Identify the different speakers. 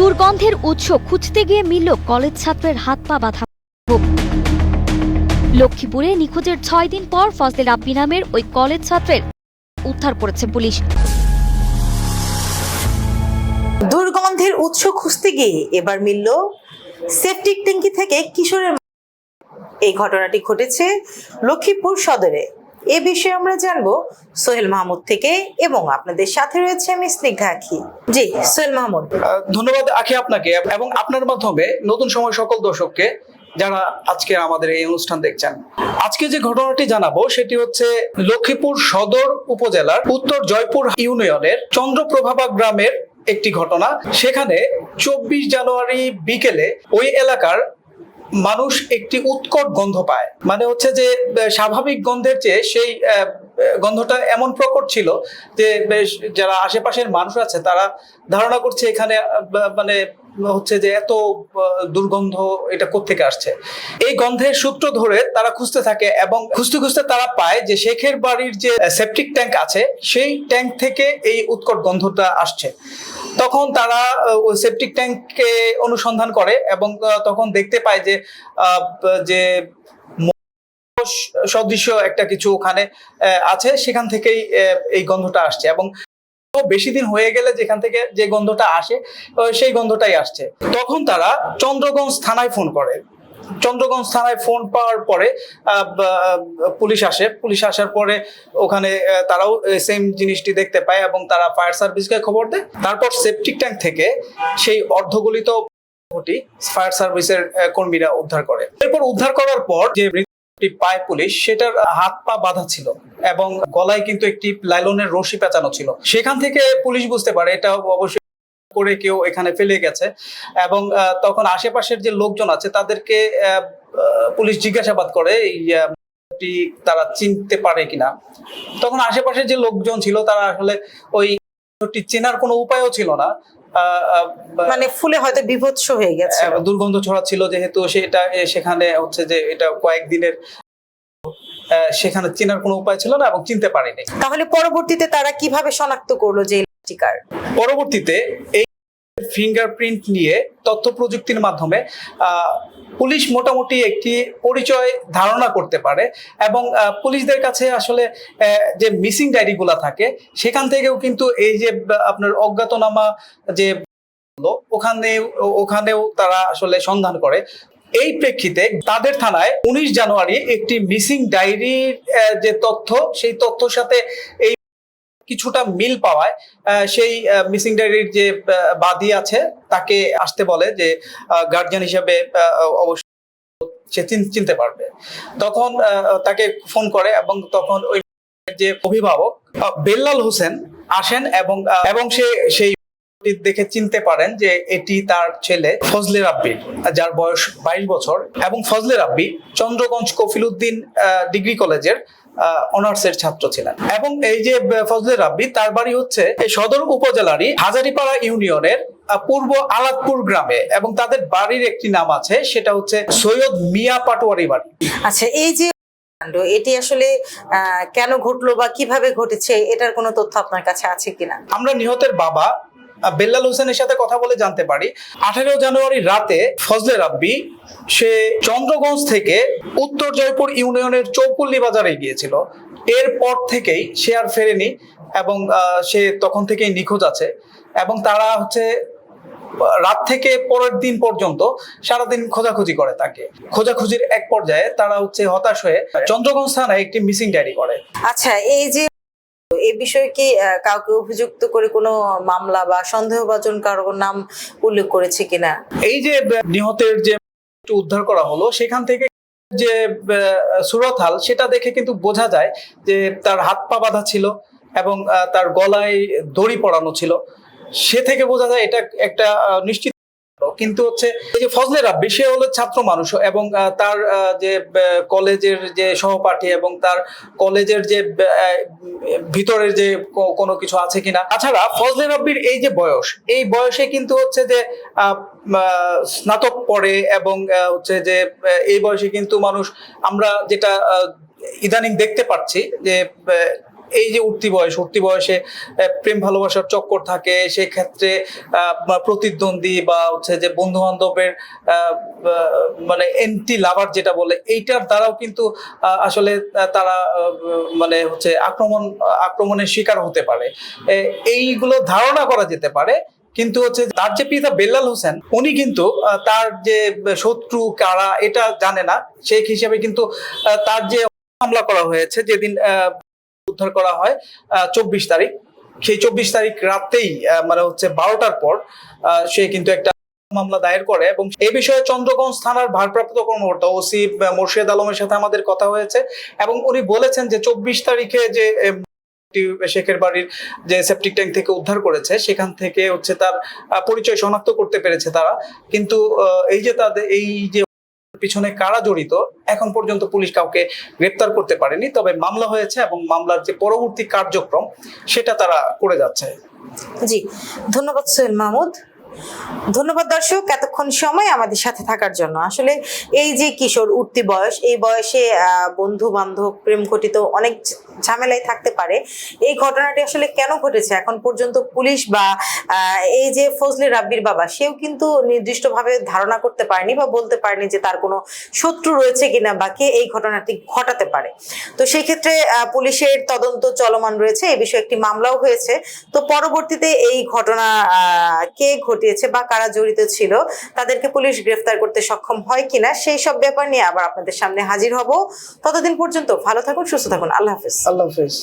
Speaker 1: দুর্গন্ধের উৎস খুঁজতে গিয়ে মিলল কলেজ ছাত্রের হাত পা বাঁধা। লক্ষ্মীপুরে নিখোঁজের ছয় দিন পর ফজলে রাব্বি নামের ওই কলেজ ছাত্রের উদ্ধার করেছে পুলিশ।
Speaker 2: দুর্গন্ধের উৎস খুঁজতে গিয়ে এবার মিলল সেপটিক ট্যাঙ্কি থেকে কিশোরের এই ঘটনাটি ঘটেছে লক্ষ্মীপুর সদরে। এ বিষয়ে আমরা জানব সোহেল মাহমুদ থেকে এবং আপনাদের সাথে রয়েছে আমি স্নিগ্ধা আখি। জি, সোহেল মাহমুদ।
Speaker 3: ধন্যবাদ আখি আপনাকে এবং আপনার মাধ্যমে নতুন সময় সকল দর্শককে যারা আজকে আমাদের এই অনুষ্ঠান দেখছেন। আজকে যে ঘটনাটি জানাব সেটি হচ্ছে লক্ষ্মীপুর সদর উপজেলার উত্তর জয়পুর ইউনিয়নের চন্দ্রপ্রভাবা গ্রামের একটি ঘটনা। সেখানে চব্বিশ জানুয়ারি বিকেলে ওই এলাকার মানুষ একটি উৎকট গন্ধ পায়। মানে হচ্ছে যে স্বাভাবিক গন্ধের চেয়ে সেই গন্ধটা এমন প্রকট ছিল যে যারা আশেপাশের মানুষ আছে, তারা ধারণা করছে এখানে মানে হচ্ছে যে এত দুর্গন্ধ এটা কোত্থেকে আসছে। এই গন্ধের সূত্র ধরে তারা খুঁজতে থাকে এবং খুঁজতে খুঁজতে তারা পায় যে শেখের বাড়ির যে সেপটিক ট্যাঙ্ক আছে, সেই ট্যাঙ্ক থেকে এই উৎকট গন্ধটা আসছে। তখন তারা সেপটিক ট্যাঙ্ককে অনুসন্ধান করে এবং তখন দেখতে পায় যে যে সদৃশ্য একটা কিছু ওখানে আছে, সেখান থেকেই এই গন্ধটা আসছে এবং বেশি দিন হয়ে গেলে যেখান থেকে যে গন্ধটা আসে সেই গন্ধটাই আসছে। তখন তারা চন্দ্রগঞ্জ থানায় ফোন করে। চন্দ্রগঞ্জ থানায় ফোন পাওয়ার পরে পুলিশ আসে। পুলিশ আসার পরে ওখানে তারাও সেম জিনিসটি দেখতে পায় এবং তারা ফায়ার সার্ভিসকে খবর দেয়। তারপর সেপটিক ট্যাঙ্ক থেকে সেই অর্ধগলিত ঘটি ফায়ার সার্ভিসের কর্মীরা উদ্ধার করে। এরপর উদ্ধার করার পর যে পায় পুলিশ, সেটার হাত পা বাঁধা ছিল এবং গলায় কিন্তু একটি লাইলনের রশি পেঁচানো ছিল। সেখান থেকে পুলিশ বুঝতে পারে, এটা অবশ্যই করে কেউ এখানে ফেলে গেছে। এবং তখন আশেপাশের যে লোকজন আছে তাদেরকে পুলিশ জিজ্ঞাসাবাদ করে এই তারা চিনতে পারে কিনা। তখন আশেপাশের যে লোকজন ছিল তারা আসলে ওই চেনার কোনো উপায়ও ছিল না।
Speaker 2: মানে ফুলে হয়তো বিভৎস হয়ে গেছে।
Speaker 3: আহ, দুর্গন্ধ ছড়াচ্ছিল যেহেতু সেটা সেখানে হচ্ছে যে এটা কয়েকদিনের সেখানে চেনার কোনো উপায় ছিল না এবং চিনতে পারেনি।
Speaker 2: তাহলে পরবর্তীতে তারা কীভাবে শনাক্ত করল যে টিকার
Speaker 3: পরবর্তীতে এই ফিঙ্গারপ্রিন্ট নিয়ে তথ্য প্রযুক্তির মাধ্যমে পুলিশ মোটামুটি একটি পরিচয় ধারণা করতে পারে এবং পুলিশদের কাছে আসলে যে মিসিং ডায়েরিগুলো থাকে, সেখান থেকেও কিন্তু এই যে আপনার অজ্ঞাতনামা যে ওখানে ওখানেও তারা আসলে সন্ধান করে। এই প্রেক্ষিতে তাদের থানায় উনিশ জানুয়ারি একটি মিসিং ডায়েরির যে তথ্য, সেই তথ্যর সাথে এই কিছুটা মিল পাওয়ায় সেই মিসিং ডায়েরির যে বাদি আছে, তাকে আসতে বলে যে গার্জিয়ান হিসেবে অবশ্যই সে চিনতে পারবে। তখন তাকে ফোন করে এবং তখন ওই যে অভিভাবক বেল্লাল হোসেন আসেন এবং এবং সে, সেই দেখে চিনতে পারেন যে এটি তার ছেলে ফজলে রাব্বি যার বয়স বাইশ বছর। এবং ফজলে রাব্বি চন্দ্রগঞ্জ কফিলউদ্দিন আহ, ডিগ্রি কলেজের অনার্স এর ছাত্র ছিলেন। এবং এই যে ফজলে রাব্বি তার বাড়ি হচ্ছে এই সদর উপজেলারই হাজারিপাড়া ইউনিয়নের পূর্ব আলাদপুর গ্রামে। এবং তাদের বাড়ির একটি নাম আছে সেটা হচ্ছে সৈয়দ মিয়া পাটোয়ারি বাড়ি।
Speaker 2: আচ্ছা এই যে কাণ্ড এটি আসলে আহ, কেন ঘটলো বা কীভাবে ঘটেছে এটার কোনো তথ্য আপনার কাছে আছে কিনা?
Speaker 3: আমরা নিহতের বাবা বেল্লাল হোসেনের সাথে কথা বলে জানতে পারি। আঠেরো জানুয়ারি রাতে ফজলে রাব্বি, সে চন্দ্রগঞ্জ থেকে উত্তর জয়পুর ইউনিয়নের চৌপল্লী বাজারে গিয়েছিল। এরপর থেকেই সে আর ফেরেনি এবং সে তখন থেকেই নিখোঁজ আছে এবং তারা হচ্ছে রাত থেকে পরের দিন পর্যন্ত সারাদিন খোঁজাখুঁজি করে তাকে। খোঁজাখুঁজির এক পর্যায়ে তারা হচ্ছে হতাশ হয়ে চন্দ্রগঞ্জ থানায় একটি মিসিং ডায়েরি করে।
Speaker 2: আচ্ছা এই যে এই বিষয়ে কি কাউকে অভিযুক্ত করে কোনো মামলা বা সন্দেহভাজন কারও নাম উল্লেখ করেছে কিনা?
Speaker 3: এই যে নিহতের যে উদ্ধার করা হলো, সেখান থেকে যে সুরতহাল সেটা দেখে কিন্তু বোঝা যায় যে তার হাত পা বাঁধা ছিল এবং তার গলায় দড়ি পড়ানো ছিল। সে থেকে বোঝা যায় এটা একটা নিশ্চিত কিন্তু হচ্ছে এই যে ফজলে রাব্বি সে হলো ছাত্র মানুষ এবং তার যে কলেজের যে সহপাঠী এবং তার কলেজের যে ভিতরের যে কোনো কিছু আছে কিনা। তাছাড়া ফজলে রাব্বির এই যে বয়স, এই বয়সে কিন্তু হচ্ছে যে স্নাতক পড়ে এবং হচ্ছে যে এই বয়সে কিন্তু মানুষ আমরা যেটা ইদানিং দেখতে পাচ্ছি যে এই যে উঠতি বয়স, উঠতি বয়সে প্রেম ভালোবাসার চক্কর থাকে সেই ক্ষেত্রে প্রতিদ্বন্দ্বী বা হচ্ছে যে বন্ধু বান্ধবের মানে এন্টি লাভার যেটা বলে, এইটার দ্বারাও কিন্তু আসলে তারা মানে হচ্ছে আক্রমণ, আক্রমণের শিকার হতে পারে। এইগুলো ধারণা করা যেতে পারে, কিন্তু হচ্ছে তার যে পিতা বেল্লাল হোসেন, উনি কিন্তু তার যে শত্রু কারা, এটা জানে না। সেই হিসেবে কিন্তু তার যে হামলা করা হয়েছে, যেদিন উদ্ধার করা হয় চব্বিশ তারিখ। সেই চব্বিশ তারিখ রাতেই মানে হচ্ছে বারোটার পর সে কিন্তু একটা মামলা দায়ের করে এবং এই বিষয়ে চন্দ্রগঞ্জ থানার ভারপ্রাপ্ত কর্মকর্তা ওসি মোর্শেদ আলমের সাথে আমাদের কথা হয়েছে এবং উনি বলেছেন যে চব্বিশ তারিখে যে শেখের বাড়ির যে সেপটিক ট্যাঙ্ক থেকে উদ্ধার করেছে, সেখান থেকে হচ্ছে তার পরিচয় শনাক্ত করতে পেরেছে তারা। কিন্তু এই যে তাদের, এই যে পিছনে কারা জড়িত? এখন পর্যন্ত পুলিশ কাউকে গ্রেপ্তার করতে পারেনি, তবে মামলা হয়েছে এবং মামলার যে পরবর্তী কার্যক্রম, সেটা তারা করে যাচ্ছে।
Speaker 2: জি, ধন্যবাদ সোহেল মাহমুদ। ধন্যবাদ দর্শক, এতক্ষণ সময় আমাদের সাথে থাকার জন্য। আসলে এই যে কিশোর, উঠতি বয়স, এই বয়সে বন্ধু বান্ধব প্রেম ঘটিত অনেক ঝামেলায় থাকতে পারে। এই ঘটনাটি আসলে কেন ঘটেছে? এখন পর্যন্ত পুলিশ বা এই যে ফজলে রাব্বির বাবা, সেও কিন্তু নির্দিষ্টভাবে ধারণা করতে পারেনি বা বলতে পারেনি যে তার কোনো শত্রু রয়েছে কিনা বা কে এই ঘটনাটি ঘটাতে পারে। তো সেই ক্ষেত্রে পুলিশের তদন্ত চলমান রয়েছে। এই বিষয়ে একটি মামলাও হয়েছে। তো পরবর্তীতে এই ঘটনা কে ঘটিয়েছে বা কারা জড়িত ছিল, তাদেরকে পুলিশ গ্রেফতার করতে সক্ষম হয় কিনা সেই সব ব্যাপার নিয়ে আবার আপনাদের সামনে হাজির হব। ততদিন পর্যন্ত ভালো থাকুন, সুস্থ থাকুন। আল্লাহ হাফিজ।
Speaker 3: আল্লাহ হাফেজ।